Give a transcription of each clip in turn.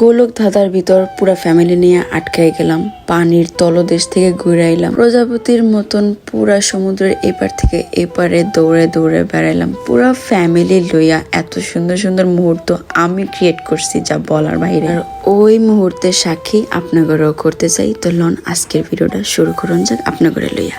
গোলক ধাঁধার ভিতর পুরা ফ্যামিলি নিয়ে আটকাই গেলাম। পানির তলদেশ থেকে ঘুরে আইলাম। প্রজাপতির মতন পুরা সমুদ্রের এপার থেকে এপারে দৌড়ে দৌড়ে বেড়াইলাম। পুরা ফ্যামিলি লইয়া এত সুন্দর সুন্দর মুহূর্ত আমি ক্রিয়েট করছি যা বলার বাইরে। আর ওই মুহূর্তের সাক্ষী আপনাদেরও করতে চাই। তো লন, আজকের ভিডিওটা শুরু করুন, যাক আপনাদের লইয়া।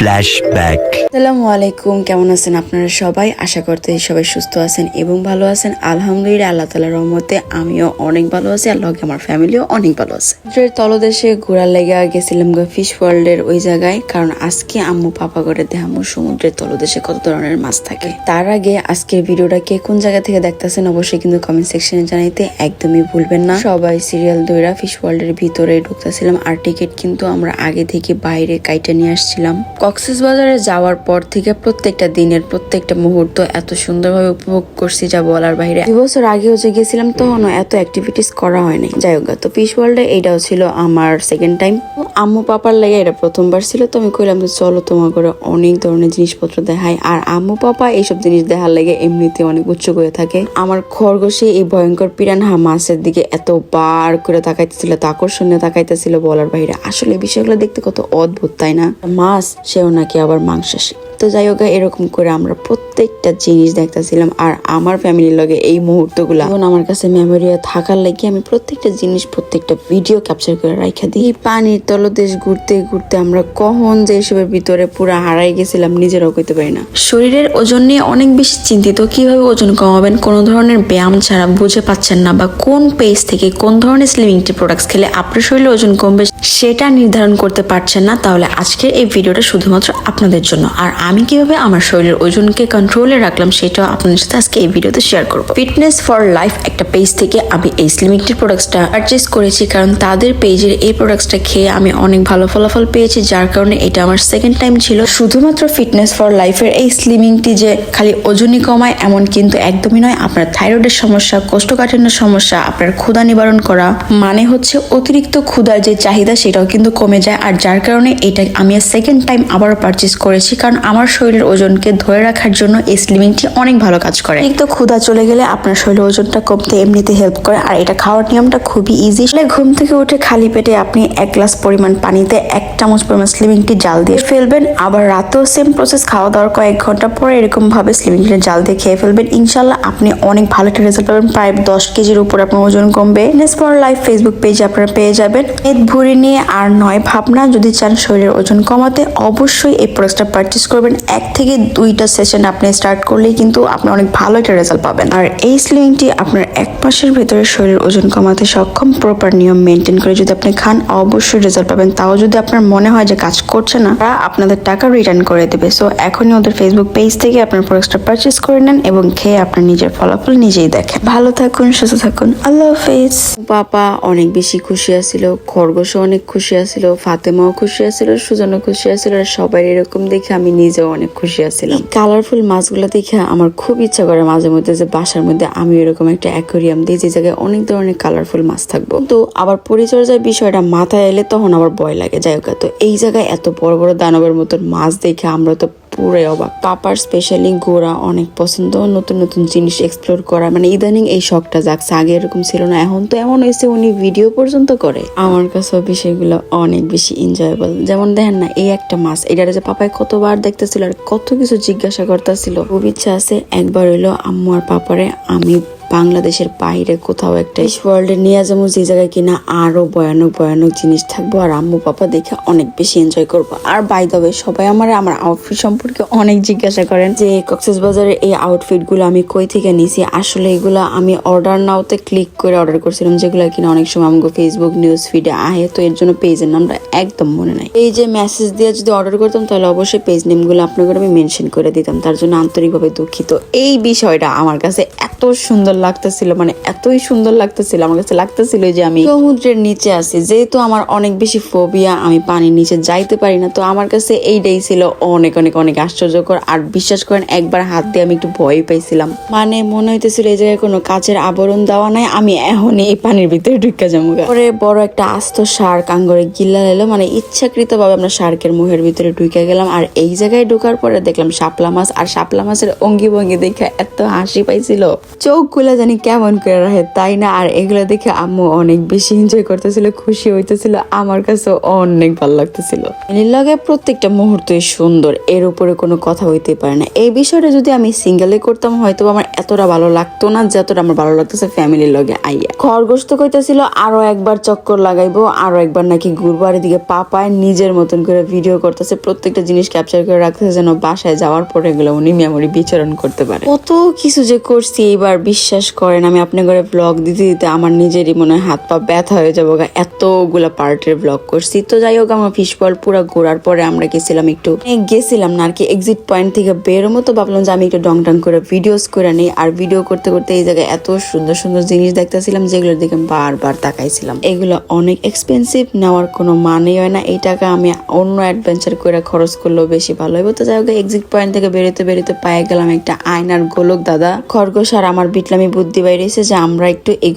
ফ্ল্যাশব্যাক আসসালামু আলাইকুম কেমন আছেন আপনারা সবাই? আশা করতে সবাই সুস্থ আছেন এবং ভালো আছেন। আলহামদুলিল্লাহ, আল্লাহ তালার রহমতে আমিও অনেক ভালো আছি লগে আমার ফ্যামিলিও অনেক ভালো আছে। সমুদ্রের তলদেশে ঘোরার লেগে গেছিলাম গো ফিশ ওয়ার্ল্ডের ওই জায়গায়, কারণ আজকে আম্মু পাপা করে দেখামু সমুদ্রের তলদেশে কত ধরনের মাছ থাকে। তার আগে আজকের ভিডিওটা কে কোন জায়গা থেকে দেখতেছেন অবশ্যই কিন্তু কমেন্ট সেকশনে জানাইতে একদমই ভুলবেন না। সবাই সিরিয়াল দইরা ফিশ ওয়ার্ল্ডের ভিতরে ঢুকতেছিলাম, আর টিকিট কিন্তু আমরা আগে থেকে বাইরে কাইটে নিয়ে আসছিলাম। কক্সেস বাজারে যাওয়ার পর থেকে প্রত্যেকটা দিনের প্রত্যেকটা মুহূর্ত এত সুন্দরভাবে উপভোগ করছি যা বলার বাইরে। দুই বছর আগেও যে গেছিলাম তখনও এত অ্যাক্টিভিটিস করা হয়নি। যাই হোক, তো পিস ওয়ার্ল্ডে এইটাও ছিল আমার সেকেন্ড টাইম আম্মু পাপার লাগে এটা প্রথমবার ছিল, তো আমি কইলাম যে চলো তোমার করে অনেক ধরনের জিনিসপত্র দেখায় আর আম্মু পাপা এইসব জিনিস দেখার লাগে এমনিতে অনেক উচ্চ করে থাকে। আমার খরগোশে এই ভয়ঙ্কর পিরানহা মাছের দিকে এত বার করে তাকাইতেছিল এত আকর্ষণীয় তাকাইতেছিল বলার বাইরে। আসলে বিষয়গুলো দেখতে কত অদ্ভুত, তাই না? মাছ সেও নাকি আবার মাংসাশী তো যাই হোক এরকম করে আমরা প্রত্যেকটা জিনিস দেখতেছিলাম আর আমার ফ্যামিলির লগে এই মুহূর্তগুলো। এখন আমার কাছে মেমোরি থাকার লাগে আমি প্রত্যেকটা জিনিস প্রত্যেকটা ভিডিও ক্যাপচার করে রাখা দিই। পানির তলদেশ ঘুরতে ঘুরতে আমরা কখন যে এসবের ভিতরে পুরো হারাই গেছিলাম নিজেরাও কইতে পারি না। শরীরের ওজন নিয়ে অনেক বেশি চিন্তিত কীভাবে ওজন কমাবেন কোনো ধরনের ব্যায়াম ছাড়া বুঝে পাচ্ছেন না বা কোন পেজ থেকে কোন ধরনের স্লিমিং টি প্রোডাক্টস খেলে আপনার শরীরে ওজন কমবে সেটা নির্ধারণ করতে পারছেন না তাহলে আজকের এই ভিডিওটা শুধুমাত্র আপনাদের জন্য। আর আমি কীভাবে আমার শরীরের ওজনকে কন্ট্রোলে রাখলাম সেটাও আপনাদের সাথে আজকে এই ভিডিওতে শেয়ার করব। ফিটনেস ফর লাইফ একটা পেজ থেকে আমি এই স্লিমিংটির প্রোডাক্টসটা পারচেস করেছি কারণ তাদের পেজের এই প্রোডাক্টসটা খেয়ে আমি অনেক ভালো ফলাফল পেয়েছি, যার কারণে এটা আমার সেকেন্ড টাইম ছিল। শুধুমাত্র ফিটনেস ফর লাইফের এই স্লিমিংটি যে খালি ওজনই কমায়, এমন কিন্তু একদমই নয়। আপনার থাইরয়েডের সমস্যা, কোষ্ঠকাঠিন্যের সমস্যা, আপনার ক্ষুধা নিবারণ করা মানে হচ্ছে অতিরিক্ত ক্ষুধার যে চাহিদা সেটাও কিন্তু কমে যায়। আর যার কারণে এটা আমি সেকেন্ড টাইম আবারও পারচেস করেছি, কারণ আমার শরীরের ওজনকে ধরে রাখার জন্য এই স্লিমিংটি অনেক ভালো কাজ করে। অতিরিক্ত ক্ষুধা চলে গেলে আপনার শরীরের ওজনটা কমতে এমনিতে হেল্প করে। আর এটা খাওয়ার নিয়মটা খুবই ইজি ঘুম থেকে উঠে খালি পেটে আপনি এক গ্লাস পরিমাণ পানিতে এক চামচ পরিমাণ স্লিমিংটি জাল দিয়ে ফেলবেন। আবার রাতেও সেম প্রসেস খাওয়া দাওয়ার কয়েক ঘণ্টা পরে এরকম ভাবে স্লিমিংটি জাল দিয়ে খেয়ে ফেলবেন। ইনশাল্লাহ আপনি অনেক ভালো একটা রেজাল্ট পাবেন। প্রায় দশ কেজির উপর আপনার ওজন কমবে। ফিটনেস ফর লাইফ ফেসবুক পেজে আপনারা পেয়ে যাবেন। এর ভুঁড়ি নিয়ে আর নয় ভাবনা, যদি চান শরীরের ওজন কমাতে, অবশ্যই এই প্রোডাক্টটা পারচেস করবেন। এক থেকে দুইটা সেশন আপনি স্টার্ট করলেই কিন্তু আপনি অনেক ভালো একটা রেজাল্ট পাবেন। আর এই স্লিমিংটি আপনার এক মাসের ভেতরে শরীরের ওজন কমাতে সক্ষম প্রপার নিয়ম মেনটেন করে যদি আপনি খান, অবশ্যই রেজাল্ট পাবেন। তাও যদি আপনার মনে হয় যে কাজ করছে না, তারা আপনাদের টাকা রিটার্ন করে দেবে। সো এখনই ওদের ফেসবুক পেজ থেকে আপনার প্রোডাক্টটা পারচেস করে নেন এবং খেয়ে আপনার নিজের ফলাফল নিজেই দেখেন। ভালো থাকুন, সুস্থ থাকুন। আল্লাহ হাফেজ। পাপা অনেক বেশি খুশি আছিল, খরগোশও অনেক খুশি আছিল, ফাতেমাও খুশি আছিল, সুজনও খুশি আছিল আর সবাই এরকম দেখে আমি নিজেও অনেক খুশি আছিলাম। কালারফুল মাছগুলো দেখে আমার খুব ইচ্ছা করে মাঝে মধ্যে যে বাসার মধ্যে আমি এরকম একটা অ্যাকোরিয়াম দিই যে জায়গায় অনেক ধরনের কালারফুল মাছ থাকব। তো আবার পরিচর্যার বিষয়টা মাথায় এলে তখন আবার ভয় লাগে। যাই হোক তো এই জায়গায় এত বড় বড় দানবের মতন মাছ দেখে আমরা তো পুরাই অবাক পাপার স্পেশালি ঘোরা অনেক পছন্দ, নতুন নতুন জিনিস এক্সপ্লোর করা। মানে ইদানিং এই শখটা যাক আগে এরকম ছিল না, এখন তো এমন হয়েছে উনি ভিডিও পর্যন্ত করে। আমার কাছে বিষয়গুলো অনেক বেশি এনজয়েবল যেমন দেখেন না, এই একটা মাছ এটা যে পাপায় কতবার দেখতেছিল আর কত কিছু জিজ্ঞাসা করতেছিল। খুব ইচ্ছা আছে একবার হইল আম্মু আর পাপারে আমি বাংলাদেশের বাইরে কোথাও একটা ওয়ার্ল্ডে নিয়ে যাব, যে জায়গায় কিনা আরও ভয়ানক ভয়ানক জিনিস থাকব, আর আম্মু, পাপা দেখে অনেক বেশি এনজয় করব। আর বাই দবে সবাই আমার আমার আউটফিট সম্পর্কে অনেক জিজ্ঞাসা করেন যে কক্সেস বাজারের এই আউটফিটগুলো আমি কই থেকে নিছি? আসলে এগুলো আমি অর্ডার নাওতে ক্লিক করে অর্ডার করছিলাম, যেগুলো কিনা অনেক সময় আমাকে ফেসবুক নিউজ ফিডে আহে, তো এর জন্য পেজের নামটা একদম মনে নাই। এই যে মেসেজ দিয়ে যদি অর্ডার করতাম, তাহলে অবশ্যই পেজ নেমগুলো আপনাদের আমি মেনশন করে দিতাম, তার জন্য আন্তরিকভাবে দুঃখিত। এই বিষয়টা আমার কাছে এত সুন্দর লাগতেছিল মানে এতই সুন্দর লাগতেছিল, আমার কাছে লাগতেছিল যে আমি সমুদ্রের নিচে আছি। যেহেতু আমার অনেক বেশি ফোবিয়া আমি পানির নিচে যাইতে পারি না, তো আমার কাছে এইটাই ছিল অনেক অনেক অনেক আশ্চর্যকর। আর বিশ্বাস করেন, একবার হাত দিয়ে আমি একটু ভয় পাইছিলাম। মানে মনে হইতেছিল এই জায়গায় কোনো কাচের আবরণ দেওয়া নাই, আমি এখন এই পানির ভিতরে ঢুকে যাব পরে বড় একটা আস্ত শার্ক আঙ্গরে গিল্লা এলো মানে ইচ্ছাকৃত ভাবে আমরা শার্কের মুহের ভিতরে ঢুকে গেলাম, আর এই জায়গায় ঢোকার পরে দেখলাম শাপলা মাছ, আর শাপলা মাছের অঙ্গি ভঙ্গি দেখে এত হাসি পাইছিল। চোখ চোখগুলো জানি কেমন করে রাখে, তাই না? আর এগুলো দেখে আম্মু অনেক বেশি এনজয় করতেছিল, খুশি হইতেছিল, আমার কাছে অনেক ভালো লাগতেছিল। ফ্যামিলির প্রত্যেকটা মুহূর্তই সুন্দর, এর উপরে কোনো কথা হইতে পারে না। এই বিষয়টা যদি আমি সিঙ্গেলে করতাম হয়তো আমার এতটা ভালো লাগতো না যতটা আমার ভালো লাগতেছে ফ্যামিলির লগে আইয়া। খরগোশ তো কইতেছিল, আরও একবার চক্কর লাগাইবো, আরও একবার নাকি ঘুরবো এদিকে পাপায় নিজের মতন করে ভিডিও করতেছে, প্রত্যেকটা জিনিস ক্যাপচার করে রাখতেছে যেন বাসায় যাওয়ার পরে এগুলো উনি মেমোরি বিচরণ করতে পারে। কত কিছু যে করছি এইবার, বিশ্বাস করেন, আমি আপনার ঘরে ব্লগ দিতে দিতে আমার নিজেরই মনে হয় হাত পা ব্যথা হয়ে যাব। এতগুলা পার্টের ব্লগ করছি। তো যাই হোক, আমার ফিশবল পুরো ঘোরার পরে আমরা গেছিলাম একটু গেছিলাম না আর কি এক্সিট পয়েন্ট থেকে বেরো মতো ভাবলাম যে আমি একটু ডং ডং করে ভিডিওস করে নিই। আর ভিডিও করতে করতে এই জায়গায় এত সুন্দর সুন্দর জিনিস দেখতেছিলাম যেগুলোর দিকে বারবার তাকাইছিলাম। এগুলো অনেক এক্সপেন্সিভ নেওয়ার কোনো মানেই হয় না। এই টাকা আমি অন্য অ্যাডভেঞ্চার করে খরচ করলেও বেশি ভালো হবে তো যাই হোক এক্সিট পয়েন্ট থেকে বেরোতে বেরোতে পায়ে গেলাম একটা আয়নার গোলক দাদা। খরগোশ আর আমার বিটলামি বুদ্ধি বাইরেছে যে আমরা একটু এই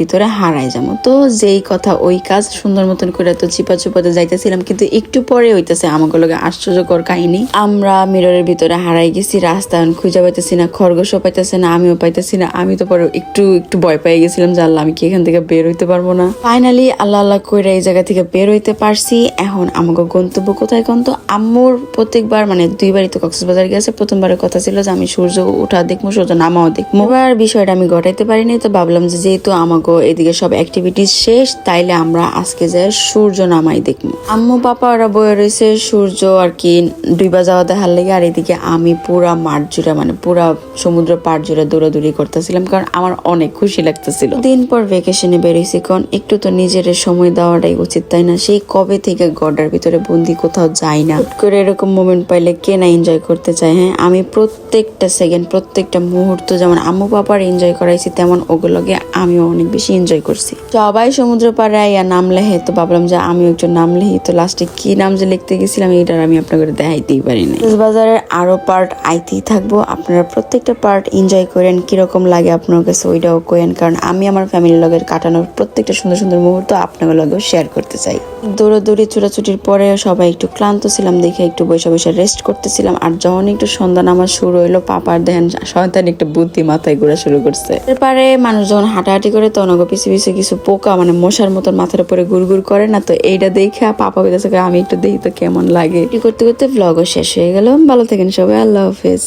ভিতরে হারাই যাব। তো যেই কথা ওই কাজ সুন্দর মতন করে তো চিপা চুপাতে যাইতেছিলাম, কিন্তু একটু পরে হইতেছে আমাকে লগে আশ্চর্যকর কাহিনী। আমরা মিররের ভিতরে হারাই গেছি, রাস্তা খুঁজে পাইতেছি না, খরগোশও পাইতেছে না, আমিও পাইতেছি না। আমি তো পরে একটু একটু ভয় পেয়ে গেছিলাম যে আল্লাহ, আমি কি এখান থেকে বের হইতে পারব না? ফাইনালি আল্লাহ আল্লাহ কইরা এই জায়গা থেকে বের হইতে পারছি। এখন আমাকে গন্তব্য কোথায় গন্ত আম্মুর প্রত্যেকবার মানে দুইবারই তো কক্সবাজার গেছে, প্রথমবারের কথা ছিল যে আমি সূর্য উঠা দেখব, সূর্য নামাও দেখব। এবার বিষয়টা আমি ঘটাইতে পারিনি, তো ভাবলাম যে যেহেতু আমাকে এদিকে সব অ্যাক্টিভিটিস শেষ, তাইলে আমরা আজকে যাই সূর্য নামাই দেখব আম্মু, পাপা, ওরা বয়ে রয়েছে, সূর্য আর কি ডুইবা যাওয়া দেখার লেগে, আর এদিকে আমি পুরা মাঠ জুড়ে মানে পুরা সমুদ্র পাড় জুড়ে দৌড়াদৌড়ি করতেছিলাম, কারণ আমার অনেক খুশি লাগতেছিল। দিন পর ভেকেশনে বেরিয়েছি কারণ একটু তো নিজের সময় দেওয়াটাই উচিত, তাই না? সেই কবে থেকে গডার ভিতরে বন্দি কোথাও যাই না। করে এরকম মোমেন্ট পাইলে কে না এনজয় করতে চায় হ্যাঁ? আমি প্রত্যেকটা সেকেন্ড প্রত্যেকটা মুহূর্ত, যেমন আম্মু, পাপার এনজয় করাইছি তেমন ওগুলোকে আমিও অনেক বেশি এনজয় করছি। সবাই সমুদ্র পাড়ে আইয়া নাম লেহে তো ভাবলাম যে আমিও একটু নাম লিখি। তো লাস্টে কি নাম যে লিখতে গেছিলাম এইটার আমি আপনাদের দেখাইতেই পারিনি বাজারের আরও পার্ট আইতেই থাকব। আপনারা প্রত্যেকটা পার্ট এনজয় করেন, কীরকম লাগে আপনার কাছে ওইটাও কোয়েন কারণ আমি আমার ফ্যামিলির লগের কাটানোর প্রত্যেকটা সুন্দর সুন্দর মুহূর্ত আপনাদের লগেও শেয়ার করতে চাই। দৌড়াদৌড়ি ছোটাছুটির পরে সবাই একটু ক্লান্ত ছিলাম, দেখে একটু বসে বসে রেস্ট করতেছিলাম। আর যখন একটু সন্ধ্যা নামা শুরু হইল, পাপার দেখেন সন্তান একটু বুদ্ধি মাথায় ঘোরা শুরু করছে। এরপরে মানুষজন যখন হাঁটাহাঁটি করে তো অনেক পিছু পিছু কিছু পোকা মানে মশার মতন মাথার উপরে গুড় করে না, তো এইটা দেখে পাপা কাছে আমি একটু দেখি তো কেমন লাগে। করতে করতে ব্লগও শেষ হয়ে গেল। ভালো থাকেন সবাই, আল্লাহ হাফেজ।